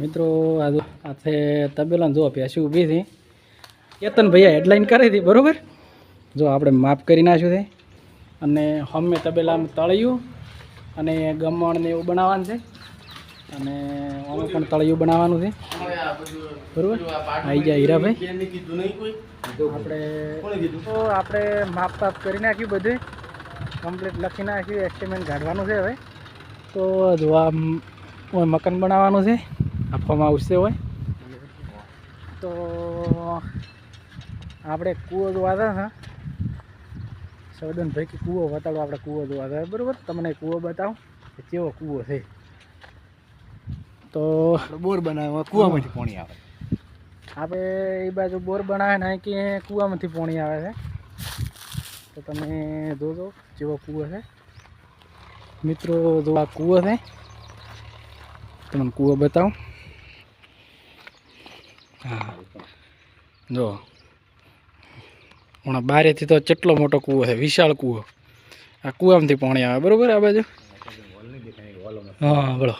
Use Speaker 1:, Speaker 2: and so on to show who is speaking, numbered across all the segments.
Speaker 1: મિત્રો આ જો આ છે તબેલા જો પ્યાસી ઊભી હતી. કેતન ભૈયા હેડલાઇન કરી હતી, બરાબર? જો આપણે માફ કરી નાખ્યું છે. અને હમે તબેલામાં તળિયું અને ગમણને એવું બનાવવાનું છે. અને અમે પણ તળિયું બનાવવાનું છે. બરાબર? આવી જાય હીરાભાઈ. આપણે તો આપણે માપ તાપ કરી નાખ્યું બધું કમ્પ્લીટ લખી નાખ્યું એસ્ટિમેટ કાઢવાનું છે હવે. તો જો આ મકાન બનાવવાનું છે. આપવામાં આવશે હોય? તો આપણે કૂવો જોવા હતા હા? સૌદનભાઈ કે કૂવો બતાડો આપણે કૂવો જોવા હતા બરાબર? તમને કૂવો બતાવો કે કેવો કૂવો છે? તો
Speaker 2: બોર બનાવ્યો કૂવામાંથી પાણી આવે.
Speaker 1: આપણે એ બાજુ બોર બનાવે ને કે કૂવામાંથી પાણી આવે છે. તો તમે જોજો જેવો કૂવો છે. મિત્રો જો આ કૂવો છે. તમને કૂવો બતાવું. હા. જો. હમણાં બારેથી તો કેટલો મોટો કૂવો છે? વિશાળ કૂવો. આ કૂવામાંથી પાણી આવે. બરાબર આ બાજુ? હા બોલો.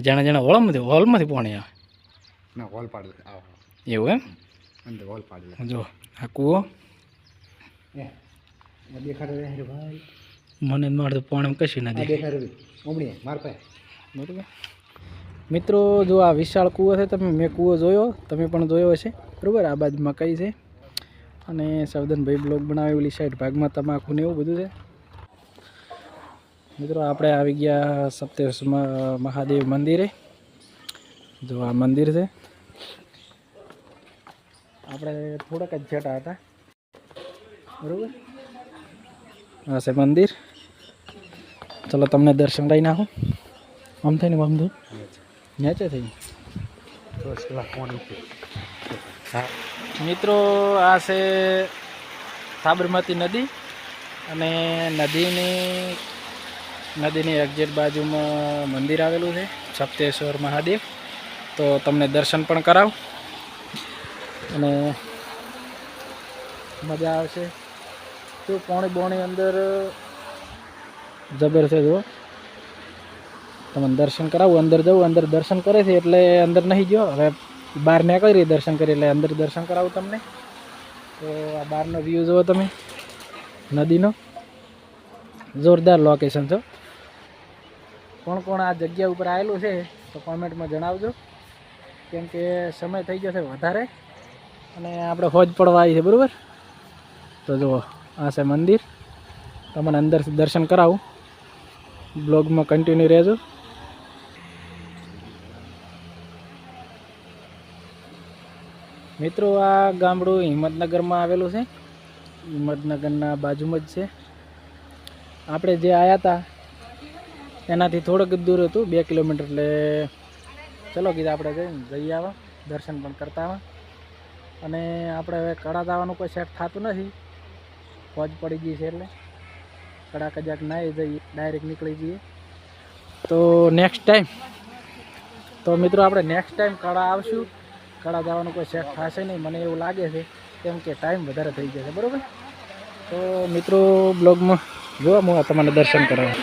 Speaker 1: જાણે જાણે હોલમાંથી હોલમાંથી પાણી આવે.
Speaker 2: હોલ પાડ
Speaker 1: એવું એમ?
Speaker 2: હોલ પાડ
Speaker 1: જો આ કૂવો. મને મારે તો પાણી કશી ના
Speaker 2: દેખાડે માર પાસે.
Speaker 1: બરાબર. મિત્રો, જો આ વિશાળ કૂવો છે, તમે મેં કૂવો જોયો, તમે પણ જોયો હશે. બરાબર? આ બાજુ મકાઈ છે? અને સવદનભાઈ બ્લોગ બનાવેલી સાઈડ ભાગમાં તમાકુ ને એવું બધું છે. મિત્રો, આપણે આવી ગયા સપ્તેશ મહાદેવ મંદિરે. જો આ મંદિર છે. આપણે થોડાક જ જતા હતા. બરાબર? આ છે મંદિર. ચલો, તમને દર્શન લઈ નાખું. આમ થઈને આમ થયું. નેચે થઈ. હા મિત્રો, આ છે સાબરમતી નદી અને નદીની નદીની એક્ઝેટ બાજુમાં મંદિર આવેલું છે, સપ્તેશ્વર મહાદેવ. તો તમને દર્શન પણ કરાવ. અને મજા આવશે. તો પોણી બોણી અંદર જબર છે, જો. તમને દર્શન કરાવું, અંદર જવું, અંદર દર્શન કરે છે એટલે અંદર નહીં ગયો. હવે બહાર નીકળી દર્શન કરી એટલે અંદર દર્શન કરાવું તમને. તો આ બહારનો વ્યૂ જુઓ તમે, નદીનો. જોરદાર લોકેશન છો. કોણ કોણ આ જગ્યા ઉપર આવેલું છે, તો કોમેન્ટમાં જણાવજો. કેમ કે સમય થઈ ગયો છે વધારે. અને આપણે હોજ પડવા આવી છે, બરાબર? તો જુઓ, આ છે મંદિર. તમને અંદર દર્શન કરાવું. બ્લોગમાં કન્ટિન્યુ રહેજો. મિત્રો, આ ગામડું હિંમતનગરમાં આવેલું છે. હિંમતનગરના બાજુમાં જ છે. આપણે જે આવ્યા હતા એનાથી થોડુંક દૂર હતું, બે કિલોમીટર. એટલે ચલો કીધું આપણે જઈ આવા, દર્શન પણ કરતા આવા. અને આપણે હવે કડા દાવાનું કોઈ સેટ થતું નથી. ફોજ પડી ગઈ છે એટલે. કડા કજાક ના જઈએ ડાયરેક્ટ નીકળી જઈએ. તો નેક્સ્ટ ટાઈમ તો મિત્રો, આપણે નેક્સ્ટ ટાઈમ કળા આવશું. કડા જવાનું કોઈ સેટ થશે નહીં. મને એવું લાગે છે કેમ કે ટાઈમ વધારે થઈ જશે બરાબર? તો મિત્રો બ્લોગમાં જોવા હું તમને દર્શન કરાવું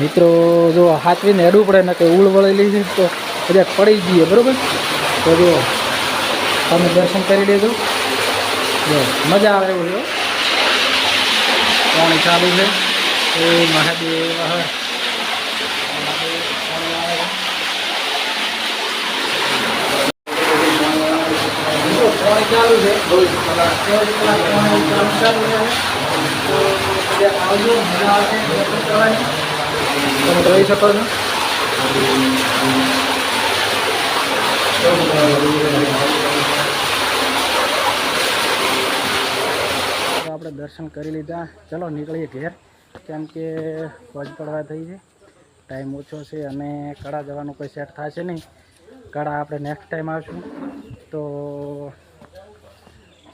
Speaker 1: મિત્રો, જો હાથવીને હેડવું પડે ને કે ઉળ વળેલી છે, તો બધા પડી જઈએ બરાબર? તો જો, તમે દર્શન કરી લેજો. જો, મજા આવે એવું જો. પાણી ચાલુ છે. એ મહાદેવ ચાલુ છે. તમે જોઈ શકો છો. આપણે દર્શન કરી લીધા. ચલો નીકળીએ ઘેર. કેમ કે ફોજ પડવા થઈ છે. ટાઈમ ઓછો છે અને કળા જવાનું કોઈ સેટ થશે નહીં. કળા આપણે નેક્સ્ટ ટાઈમ આવશું. તો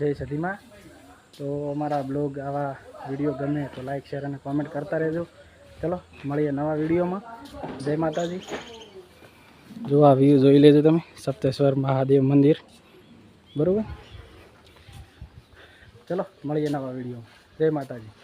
Speaker 1: જય સદીમાં તો અમારા બ્લોગ, આવા વીડિયો ગમે તો લાઈક શેર અને કોમેન્ટ કરતા રહેજો. ચલો, મળીએ નવા વિડીયોમાં. જય માતાજી. જો આ વ્યૂ જોઈ લેજો તમે. સપ્તેશ્વર મહાદેવ મંદિર. બરાબર? ચલો, મળીએ નવા વિડીયોમાં. જય માતાજી.